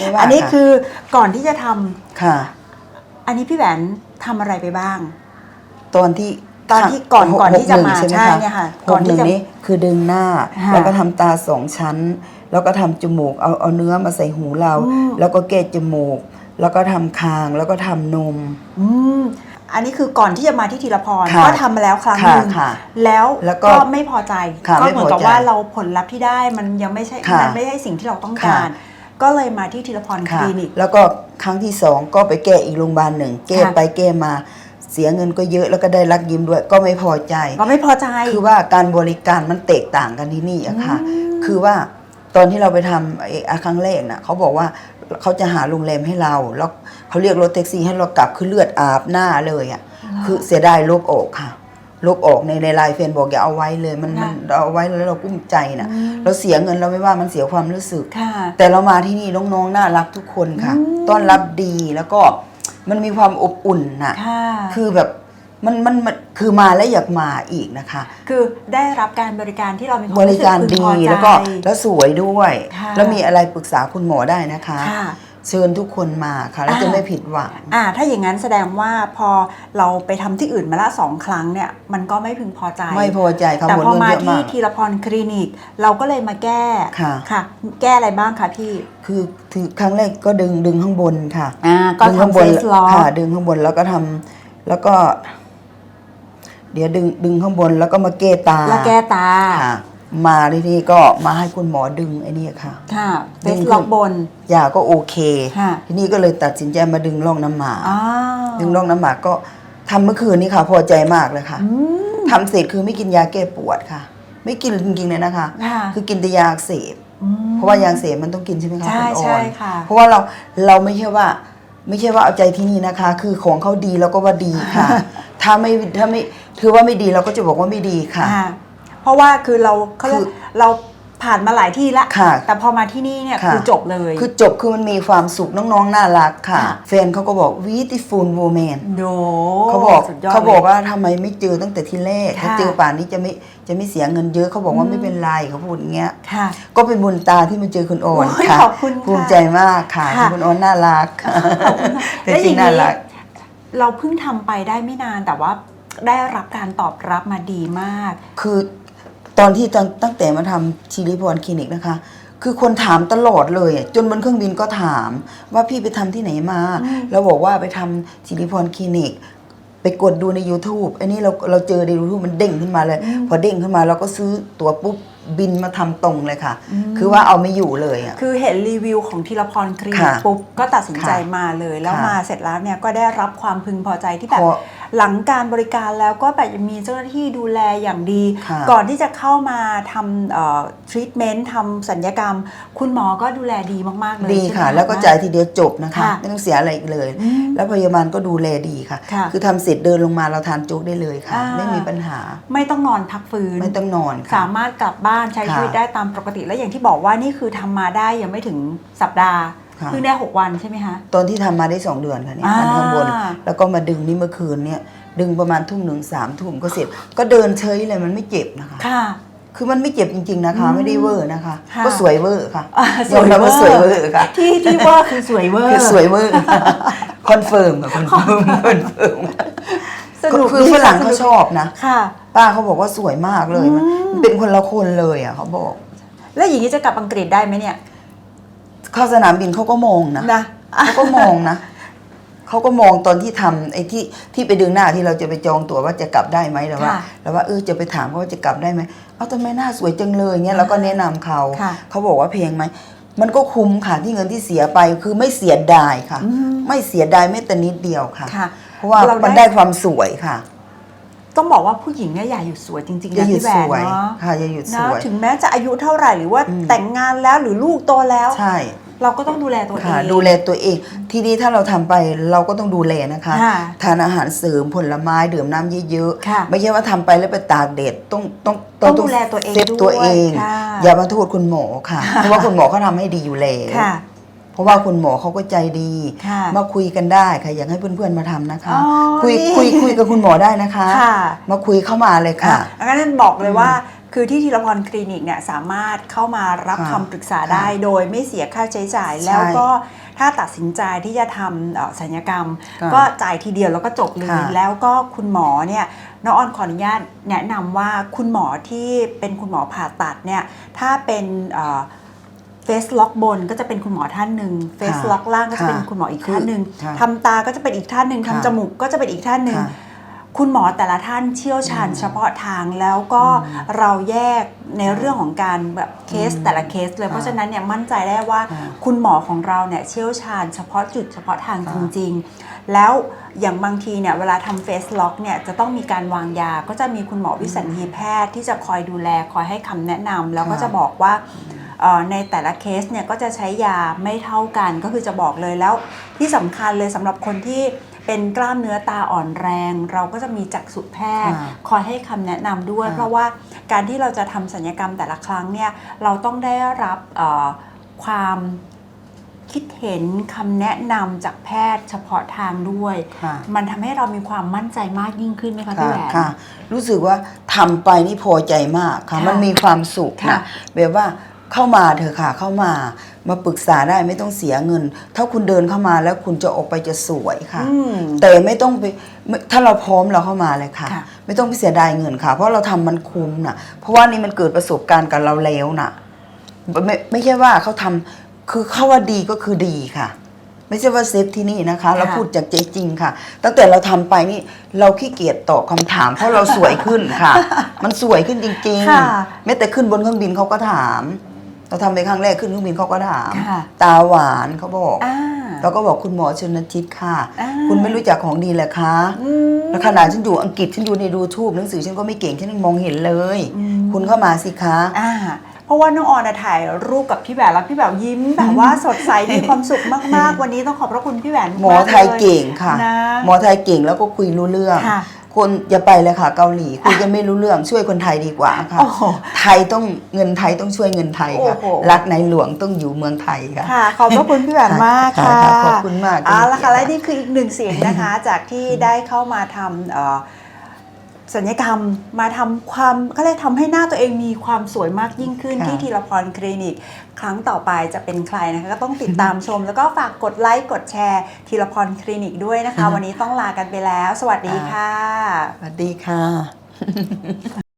ไม่ว่าอันนี้ะคือก่อนที่จะทำค่ะ อันนี้พี่แหวนทำอะไรไปบ้าง ตอนที่ตอนที่ก่อนหก่อนที่จะหมาใช่ไหมใช่คะเนี่ยค่ะหก่อกนหที่นึ่งจะนี้คือดึงหน้าค่ะแล้วก็ทำตาสองชั้น แล้วก็ทำจมูกเอาเอาเนื้อมาใส่หูเรา อืม แล้วก็แก้จมูก แล้วก็ทำคางแล้วก็ทำนม อืมอันนี้คือก่อนที่จะมาที่ธีรพรค่ะก็ทำมาแล้วครั้งหค่ะนึ่งค่ะแล้วแล้วก็ก็ไม่พอใจค่ะก็เหมือนกับไม่พอใจว่าเราผลลัพธ์ที่ได้มันยังไม่ใช่ค่ะมันไม่ใช่สิ่งที่เราต้องค่ะการ ก็เลยมาที่ธีรพรคค่ะลินิก แล้วก็ครั้งที่สองก็ไปแก้อีกโรงพยาบาลหนึ่งแก้ค่ะ ไปแก้มาเสียเงินก็เยอะแล้วก็ได้รักยิ้มด้วยก็ไม่พอใจ ก็ไม่พอใจ คือว่าการบริการมันแตกต่างกันที่นี่อะค่ะ อืมคือว่าตอนที่เราไปทำไอ้อาครั้งแรกน่ะเขาบอกว่าเขาจะหาโรงแรมให้เรา แล้วเขาเรียกรถแท็กซี่ให้เรากลับคือเลือดอาบหน้าเลยอะคือเสียดายลบออกค่ะ ลบออกในในไลน์เฟนบอกอย่าเอาไว้เลยมันมันเราเอาไว้แล้วเรากุ้มใจน่ะอืมเราเสียเงินเราไม่ว่ามันเสียความรู้สึกค่ะแต่เรามาที่นี่น้องๆน่ารักทุกคนค่ะอืมต้อนรับดีแล้วก็มันมีความอบอุ่นน่ะค่ะคือแบบมันมันมันคือมาแล้วอยากมาอีกนะคะ คือได้รับการบริการที่เรามีควาบมริสึการพึงดีพอใจแล้วก็แล้วสวยด้วยค่ะแล้วมีอะไรปรึกษาคุณหมอได้นะคะค่ะ เชิญทุกคนมาค่ะแล้วอ่าจะไม่ผิดหวังอ่าถ้าอย่างนั้นแสดงว่าพอเราไปทำที่อื่นมาละสองครั้งเนี่ยมันก็ไม่พึงพอใจ ไม่พอใจค่ะแต่หมดพอเงินมาเยอะที่มากทีละพรคลินิก เราก็เลยมาแก้ค่ะค่ะ แก้อะไรบ้างคะพี่คือถือครั้งแรกก็ดึงดึงข้างบนค่ะอ่าก็ดึงข้างทำบเฟนสล็อกค่ะ ดึงข้างบนแล้วก็ทำแล้วก็ เดี๋ยวดึงดึงข้างบนแล้วก็มาเกตาแล้วแก้ตาค่ะ มาที่นี่ก็มาให้คุณหมอดึงไอ้นี่ค่ะ ค่ะเฟดึสงขึ้นล็อกบน ยาก็โอเคค่ะทีนี้ก็เลยตัดสินใจมาดึงร่องน้ำหมากอ้าวดึงร่องน้ำหมากก็ทำเมื่อคืนนี้ค่ะ พอใจมากเลยค่ะอืมทำเสร็จคือไม่กินยาแก้ปวดค่ะ ไม่กินจริงๆเลยนะคะค่ะคือกินแต่ยาอักเสบอืมเพราะว่ายาอักเสบมันต้องกินใช่ไหมคะใช่ณออนใช่ค่ะเพราะว่าเราเราไม่ใช่ว่า ไม่ใช่ว่าเอาใจที่นี่นะคะ คือของเขาดีเราก็ว่าดีค่ะ ถ้าไม่ถ้าไม่ถือว่าไม่ดีเราก็จะบอกว่าไม่ดีค่ะอ่า เพราะว่าคือเราเขาเรียกคือเราผ่านมาหลายที่ละค่ะแต่พอมาที่นี่เนี่ยค่ะ คือจบเลย คือจบคือมันมีความสุขน้องๆน่ารักค่ะ ค่ะ แฟนเขาก็บอก beautiful woman โดเขาบอกสุดยดเขาบอกลยว่าทำไมไม่เจอตั้งแต่ที่แรกค่ะถ้าเจอป่านนี้จะไม่จะไม่เสียเงินเยอะเขาบอกว่าอืมไม่เป็นไรเขาพูดอย่างเงี้ย ค่ะ ก็เป็นบุญตาที่มาเจอคุณโอนโอ้ยค่ะขอบคุณค่ะภูมิใจมากค่ะค่ะ คุณโอนน่ารักค่ะและจริงๆน่ารัก เราเพิ่งทำไปได้ไม่นานแต่ว่าได้รับการตอบรับมาดีมาก คือ ตอนที่ตั้งตั้งแต่มาทำชิริพรคลินิกนะคะ คือคนถามตลอดเลยอะจนบนเครื่องบินก็ถามว่าพี่ไปทำที่ไหนมาอืมแล้วบอกว่าไปทำชิริพรคลินิก ไปกดดูใน YouTube อันนี้เราเราเจอใน YouTube มันเด้งขึ้นมาเลย พอเด้งขึ้นมาเราก็ซื้อตั๋วปุ๊บ บินมาทำตรงเลยค่ะ คือว่าเอาไม่อยู่เลยอะ คือเห็นรีวิวของธีรพรคลินิกค่ะปุ๊บก็ตัดสินใจค่ะมาเลย แล้วค่ะมาเสร็จแล้วเนี่ยก็ได้รับความพึงพอใจที่แบบพอหลังการบริการแล้วก็แบบมีเจ้าหน้าที่ดูแลอย่างดี ค่ะก่อนที่จะเข้ามาทำทรีทเมนต์ทำสัญญกรรม คุณหมอก็ดูแลดีมากๆเลยดีใช่ไหมค่ะแล้วก็จ่ายทีเดียวจบนะคะ ค่ะไม่ต้องเสียอะไรอีกเลย อืมแล้วพยาบาลก็ดูแลดีค่ะ ค่ะคือทำเสร็จเดินลงมาเราทานโจ๊กได้เลยค่ะ อ่า ไม่มีปัญหาไม่ต้องนอนพักฟื้น ไม่ต้องนอนสาค่ะมารถกลับบ้านใช้ค่ะชีวิตได้ตามปกติ และอย่างที่บอกว่านี่คือทำมาได้ยังไม่ถึงสัปดาห์ค่ะเพิ่งได้ 6 วันใช่ไหมคะตอนที่ทำมาได้สองเดือนค่ะเนี่ยอ่าอันข้างบน แล้วก็มาดึงนี่เมื่อคืนเนี่ยดึงประมาณทุ่มหนึ่งสามทุ่มก็เสร็จ ก็เดินเฉยเลยมันไม่เจ็บนะคะค่ะคือมันไม่เจ็บจริง ๆนะคะอืมไม่ได้เวอร์นะคะค่ะก็สวยเวอร์ค่ะอ่ายอมรับว่าสสววยยเวเวออร์ร์ค่ะ ที่ที่ว่าคือสวยเวอร์คือสวยเวอร์คอนเฟิร์มค่ะคอนเฟิร์มคอนเฟิร์ม สนุกคือดีฝรั่งสเขานุกชอบนะค่ะ ป้าเขาบอกว่าสวยมากเลยมันอืม มันเป็นคนละคนเลยอะเขาบอก แล้วอย่างนี้จะกลับอังกฤษได้ไหมเนี่ยเข้าสนามบินเขาก็มองนะนะ เขาก็มองนะเขาก็มองตอนที่ทำไอ้ที่ที่ไปดึงหน้าที่เราจะไปจองตั๋วว่าจะกลับได้ไหมแล้วว่าค่ะแล้วว่าเออจะไปถามเขาว่าจะกลับได้ไหมเอาทำไมหน้าสวยจังเลยเงี้ยเราก็แนะนำเขาค่ะ เขาบอกว่าเพลงไหมมันก็คุ้มค่ะที่เงินที่เสียไปคือไม่เสียดายค่ะ อืมไม่เสียดายแม้แต่นิดเดียวค่ะ ค่ะ เพราะว่าเราได้ มันได้ความสวยค่ะต้องบอกว่าผู้หญิงเนี่ยอย่าหยุดสวยจริงๆอย่านะหยุดพี่แหวสนวยเนาะค่ะอย่าหยุดสนะวย ถึงแม้จะอายุเท่าไหร่หรือว่าอืม แต่งงานแล้วหรือลูกโตแล้ว ใช่เราก็ต้องดูแลตัวเอค่ะ ง ดูแลตัวเอง ทีนี้ถ้าเราทำไปเราก็ต้องดูแลนะคะ ค่ะทานอาหารเสริมผลไม้ดื่มน้ำเยอะค่ะๆไม่ใช่ว่าทำไปแล้วไปตากแดดต้องต้องต้องดูแลตัวเองเซฟตัวเอง ด้วยค่ะอย่ามาโทษคุณหมอค่ะ เพราะว่าคุณหมอเขาทำให้ดีอยู่แล้ว ค่ะเพ ราะว่าคุณหมอเขาก็ใจดีค่ะมาคุยกันได้ค่ะอยากให้เพื่อนๆมาทำนะคะอ๋อคุยนี่คุยคุยกับคุณหมอได้นะคะค่ะมาคุยเข้ามาเลยค่ะอะงั้นบอกเลยว่าคือที่ทีรพรคลินิกเนี่ยสามารถเข้ามารับค่ะคำปรึกษาได้โดยไม่เสียค่าใช้จ่ายใช่แล้วก็ถ้าตัดสินใจที่จะทำเอ่อศัลยกรรมค่ะก็จ่ายทีเดียวแล้วก็จบเลยค่ะแล้วก็คุณหมอเนี่ยน้องออนขออนุญาตแนะนำว่าคุณหมอที่เป็นคุณหมอผ่าตัดเนี่ยถ้าเป็นเฟ สล็อกบนก็จะเป็นคุณหมอท่านหนึ่งเฟสล็อกล่างก็จะเป็นคุณหมออีกท่านหนึ่งค่ะทำตาก็จะเป็นอีกท่านหนึ่งค่ะทำจมูกก็จะเป็นอีกท่านหนึ่งค่ะคุณหมอแต่ละท่านเชี่ยวชาญเฉพาะทางแล้วก็เราแยกในเรื่องของการแบบเคสแต่ละเคสเลยเพราะฉะนั้นเนี่ยมั่นใจได้ว่าค่ะคุณหมอของเราเนี่ยเชี่ยวชาญเฉพาะจุดเฉพาะทางค่ะจริง ๆ แล้วอย่างบางทีเนี่ยเวลาทำเฟสล็อกเนี่ยจะต้องมีการวางยาก็จะมีคุณหมอวิสัญญีแพทย์ที่จะคอยดูแลคอยให้คำแนะนำแล้วก็จะบอกว่าเอ่อ ในแต่ละเคสเนี่ยก็จะใช้ยาไม่เท่ากันก็คือจะบอกเลยแล้วที่สำคัญเลยสำหรับคนที่เป็นกล้ามเนื้อตาอ่อนแรง เราก็จะมีจักษุแพทย์ค่ะคอยให้คำแนะนำด้วยค่ะเพราะว่าการที่เราจะทำสัญญกรรมแต่ละครั้งเนี่ยเราต้องได้รับเอ่อความคิดเห็นคำแนะนำจากแพทย์เฉพาะทางด้วยค่ะมันทำให้เรามีความมั่นใจมากยิ่งขึ้นไหมคะพี่ค่ะแหวนค่ะ รู้สึกว่าทำไปนี่พอใจมากค่ะค่ะมันมีความสุขค่ะนะแบบว่า เข้ามาเถอะค่ะ เข้ามามาปรึกษาได้ไม่ต้องเสียเงิน ถ้าคุณเดินเข้ามาแล้วคุณจะออกไปจะสวยค่ะอืมแต่ไม่ต้องไปไม่ถ้าเราพร้อมเราเข้ามาเลยค่ะค่ะ ไม่ต้องไปเสียดายเงินค่ะ เพราะเราทำมันคุ้มนะเพราะว่านี่มันเกิดประสบการณ์กับเราแล้วนะไม่ไม่ใช่ว่าเขาทำคือเขาว่าดีก็คือดีค่ะ ไม่ใช่ว่าเซฟที่นี่นะคะ เราพูดจากใจจริงค่ะ ตั้งแต่เราทำไปนี่เราขี้เกียจตอบคำถาม เพราะเราสวยขึ้นค่ะ มันสวยขึ้นจริงค่ะๆแม้แต่ขึ้นบนเครื่องบินเขาก็ถาม เราทำไปครั้งแรกขึ้นเครื่องบินเขาก็ถาม ค่ะ ตาหวานเขาบอก อ่า เราก็บอกคุณหมอชนทิศค่ะ อ่า คุณไม่รู้จักของดีเหรอคะ อืม แล้วขนาดฉันอยู่อังกฤษฉันดูในดูทูบหนังสือฉันก็ไม่เก่งฉันยังมองเห็นเลย อืม คุณเข้ามาสิคะ อ่าเพราะว่าน้องออนน่ะถ่ายรูปกับพี่แหวนแล้วพี่แหวนยิ้มแบบว่าสดใส มีความสุขมากๆ วันนี้ต้องขอบพระคุณพี่แหวนหมอไทยเก่งค่ะ นะ หมอไทยเก่งแล้วก็คุยรู้เรื่อง ค่ะ คนอย่าไปเลยค่ะเกาหลีคุยกันไม่รู้เรื่องช่วยคนไทยดีกว่าค่ะโอ้โหไทยต้องเงินไทยต้องช่วยเงินไทยค่ะโอ้โหรักในหลวงต้องอยู่เมืองไทยค่ะค่ะขอบพระคุณพี่แหวนมากค่ะค่ะขอบคุณมากเอาละค่ะที่และให้เกียรตินี่คืออีกหนึ่งเสียงนะคะ จากที่ได้เข้ามาทำเอ่อ สัญญกรรมมาทำความก็เลยทำให้หน้าตัวเองมีความสวยมากยิ่งขึ้นค่ะ ที่ทีละพรคลินิก ครั้งต่อไปจะเป็นใครนะคะ ก็ต้องติดตามชม แล้วก็ฝากกดไลค์กดแชร์ทีละพรคลินิกด้วยนะคะ วันนี้ต้องลากันไปแล้ว สวัสดีค่ะ สวัสดีค่ะ